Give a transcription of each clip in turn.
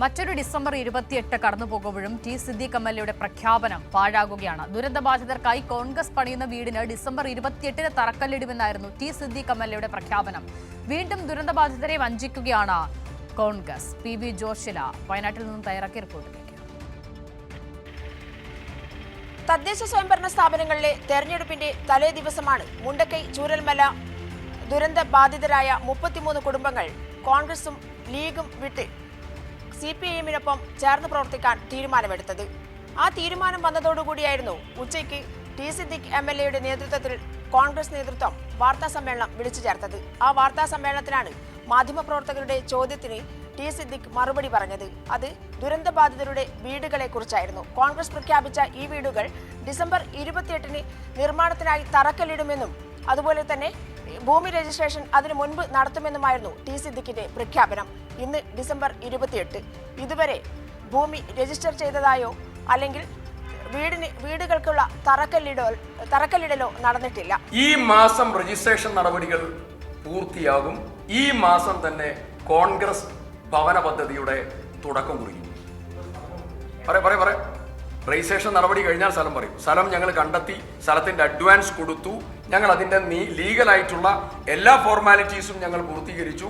മറ്റൊരു ഡിസംബർ ഇരുപത്തിയെട്ട് കടന്നുപോകുമ്പോഴും ടി സിദ്ദീഖ് എം എൽ എയുടെ പ്രഖ്യാപനം പാഴാകുകയാണ്. ദുരന്തബാധിതർക്കായി കോൺഗ്രസ് പണിയുന്ന വീടിന് ഡിസംബർ ഇരുപത്തിയെട്ടിന് തറക്കല്ലിടുമെന്നായിരുന്നു ടി സിദ്ദീഖ് എം എൽ എയുടെ പ്രഖ്യാപനം. വീണ്ടും ദുരന്തബാധിതരെ വഞ്ചിക്കുകയാണ് കോൺഗ്രസ്. പി വി ജോഷില വയനാട്ടിൽ നിന്നും തയ്യാറാക്കിയ റിപ്പോർട്ടിലേക്ക്. തദ്ദേശ സ്വയംഭരണ സ്ഥാപനങ്ങളിലെ തെരഞ്ഞെടുപ്പിന്റെ തലേ ദിവസമാണ് മുണ്ടക്കൈ ചൂരൽമല ദുരന്ത ബാധിതരായ മുപ്പത്തിമൂന്ന് കുടുംബങ്ങൾ കോൺഗ്രസും ലീഗും വിട്ട് സി പി ഐഎമ്മിനൊപ്പം ചേർന്ന് പ്രവർത്തിക്കാൻ തീരുമാനമെടുത്തത്. ആ തീരുമാനം വന്നതോടുകൂടിയായിരുന്നു ഉച്ചയ്ക്ക് ടി സിദ്ദിഖ് എം എൽ എയുടെ നേതൃത്വത്തിൽ കോൺഗ്രസ് നേതൃത്വം വാർത്താ സമ്മേളനം വിളിച്ചു ചേർത്തത്. ആ വാർത്താ സമ്മേളനത്തിലാണ് മാധ്യമപ്രവർത്തകരുടെ ചോദ്യത്തിന് ടി സിദ്ദിഖ് മറുപടി പറഞ്ഞത്. അത് ദുരന്തബാധിതരുടെ വീടുകളെ കുറിച്ചായിരുന്നു കോൺഗ്രസ് പ്രഖ്യാപിച്ച ഈ വീടുകൾ ഡിസംബർ ഇരുപത്തിയെട്ടിന് നിർമ്മാണത്തിനായി തറക്കല്ലിടുമെന്നും അതുപോലെ തന്നെ ഭൂമി രജിസ്ട്രേഷൻ അതിനു മുൻപ് നടത്തുമെന്നുമായിരുന്നു ടി സിദ്ദിഖിന്റെ പ്രഖ്യാപനം. ഇന്ന് ഡിസംബർ ഇരുപത്തിയെട്ട്. ഇതുവരെ ഭൂമി രജിസ്റ്റർ ചെയ്തതായോ അല്ലെങ്കിൽ വീടിന് വീടുകൾക്കുള്ള തറക്കല്ലിടോ തറക്കല്ലിടലോ നടന്നിട്ടില്ല. ഈ മാസം രജിസ്ട്രേഷൻ നടപടികൾ പൂർത്തിയാകും. ഈ മാസം തന്നെ കോൺഗ്രസ് ഭവന പദ്ധതിയുടെ തുടക്കം കുറിക്കും. പറയാ പറയാ പറയാ. രജിസ്ട്രേഷൻ നടപടി കഴിഞ്ഞാൽ സ്ഥലം പറയും. സ്ഥലം ഞങ്ങൾ കണ്ടെത്തി സ്ഥലത്തിന്റെ അഡ്വാൻസ് കൊടുത്തു. ഞങ്ങൾ അതിന്റെ ലീഗലായിട്ടുള്ള എല്ലാ ഫോർമാലിറ്റീസും ഞങ്ങൾ പൂർത്തീകരിച്ചു.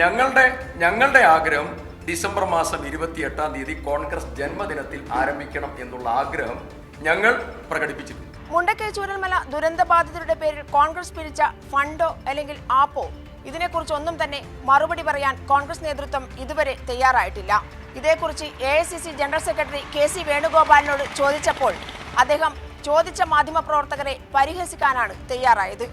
ഞങ്ങളുടെ ഞങ്ങളുടെ ആഗ്രഹം ഡിസംബർ മാസം ഇരുപത്തി എട്ടാം തീയതി കോൺഗ്രസ് ജന്മദിനത്തിൽ ആരംഭിക്കണം എന്നുള്ള ആഗ്രഹം ഞങ്ങൾ പ്രകടിപ്പിച്ചിട്ടുണ്ട്. മുണ്ടക്കൈ ചൂരൽമല ദുരന്തബാധിതരുടെ പേരിൽ കോൺഗ്രസ് പിരിച്ച ഫണ്ടോ അല്ലെങ്കിൽ ആപ്പോ? ഇതിനെക്കുറിച്ച് ഒന്നും തന്നെ മറുപടി പറയാൻ കോൺഗ്രസ് നേതൃത്വം ഇതുവരെ തയ്യാറായിട്ടില്ല. ഇതേക്കുറിച്ച് A general secretary K C വേണുഗോപാലിനോട് ചോദിച്ചപ്പോൾ അദ്ദേഹം ചോദിച്ച മാധ്യമപ്രവർത്തകരെ പരിഹസിക്കാനാണ് തയ്യാറായത്.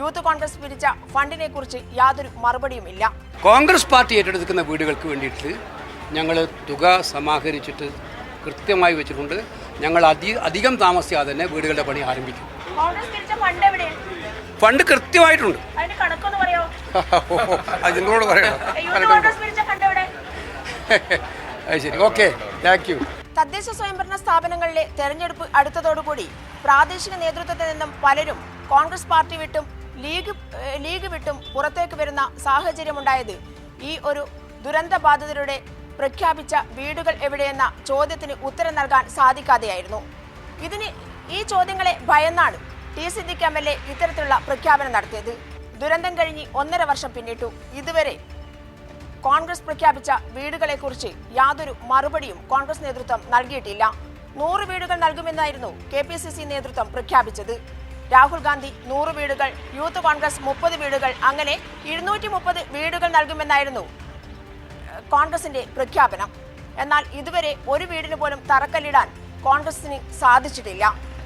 യൂത്ത് കോൺഗ്രസ് പിരിച്ച ഫണ്ടിനെ കുറിച്ച് യാതൊരു മറുപടിയുമില്ല. കോൺഗ്രസ് പാർട്ടി ഏറ്റെടുക്കുന്ന വീടുകൾക്ക് വേണ്ടിയിട്ട് ഞങ്ങൾ തുക സമാഹരിച്ചിട്ട് കൃത്യമായി വെച്ചിട്ടുണ്ട്. ഞങ്ങൾ അധി അധികം താമസിയാതെ തന്നെ വീടുകളുടെ പണി ആരംഭിക്കും. കോൺഗ്രസ് പിരിച്ച ഫണ്ട് കൃത്യമായിട്ടുണ്ട്. അതിനോട് പറയാം? പറയോ അത് നിങ്ങളോട് പറയണം ശരി. ഓക്കെ താങ്ക് യു തദ്ദേശ സ്വയംഭരണ സ്ഥാപനങ്ങളിലെ തെരഞ്ഞെടുപ്പ് അടുത്തതോടുകൂടി പ്രാദേശിക നേതൃത്വത്തിൽ നിന്നും പലരും കോൺഗ്രസ് പാർട്ടി വിട്ടും ലീഗ് ലീഗ് വിട്ടും പുറത്തേക്ക് വരുന്ന സാഹചര്യമുണ്ടായത് ഈ ഒരു ദുരന്ത ബാധിതരുടെ പ്രഖ്യാപിച്ച വീടുകൾ എവിടെയെന്ന ചോദ്യത്തിന് ഉത്തരം നൽകാൻ സാധിക്കാതെയായിരുന്നു. ഇതിന് ഈ ചോദ്യങ്ങളെ ഭയന്നാണ് T Siddique M L A ഇത്തരത്തിലുള്ള പ്രഖ്യാപനം നടത്തിയത്. ദുരന്തം കഴിഞ്ഞ് ഒന്നര വർഷം പിന്നിട്ടു. ഇതുവരെ കോൺഗ്രസ് പ്രഖ്യാപിച്ച വീടുകളെക്കുറിച്ച് യാതൊരു മറുപടിയും കോൺഗ്രസ് നേതൃത്വം നൽകിയിട്ടില്ല. നൂറ് വീടുകൾ നൽകുമെന്നായിരുന്നു കെ പി സി സി നേതൃത്വം പ്രഖ്യാപിച്ചത്. രാഹുൽ ഗാന്ധി നൂറ് വീടുകൾ യൂത്ത് കോൺഗ്രസ് മുപ്പത് വീടുകൾ അങ്ങനെ ഇരുന്നൂറ്റി മുപ്പത് വീടുകൾ നൽകുമെന്നായിരുന്നു കോൺഗ്രസിന്റെ പ്രഖ്യാപനം. എന്നാൽ ഇതുവരെ ഒരു വീടിന് പോലും തറക്കല്ലിടാൻ കോൺഗ്രസിന് സാധിച്ചിട്ടില്ല.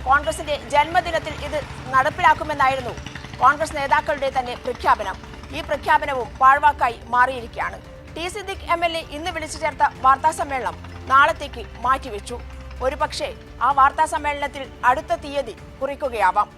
കോൺഗ്രസിന്റെ ജന്മദിനത്തിൽ ഇത് നടപ്പിലാക്കുമെന്നായിരുന്നു കോൺഗ്രസ് നേതാക്കളുടെ തന്നെ പ്രഖ്യാപനം. ഈ പ്രഖ്യാപനവും പാഴ്വാക്കായി മാറിയിരിക്കുകയാണ്. T Siddique M L A ഇന്ന് വിളിച്ചു ചേർത്ത വാർത്താ സമ്മേളനം നാളത്തേക്ക് മാറ്റിവെച്ചു. ഒരുപക്ഷെ ആ വാർത്താ സമ്മേളനത്തിൽ അടുത്ത തീയതി കുറിക്കുകയാവാം.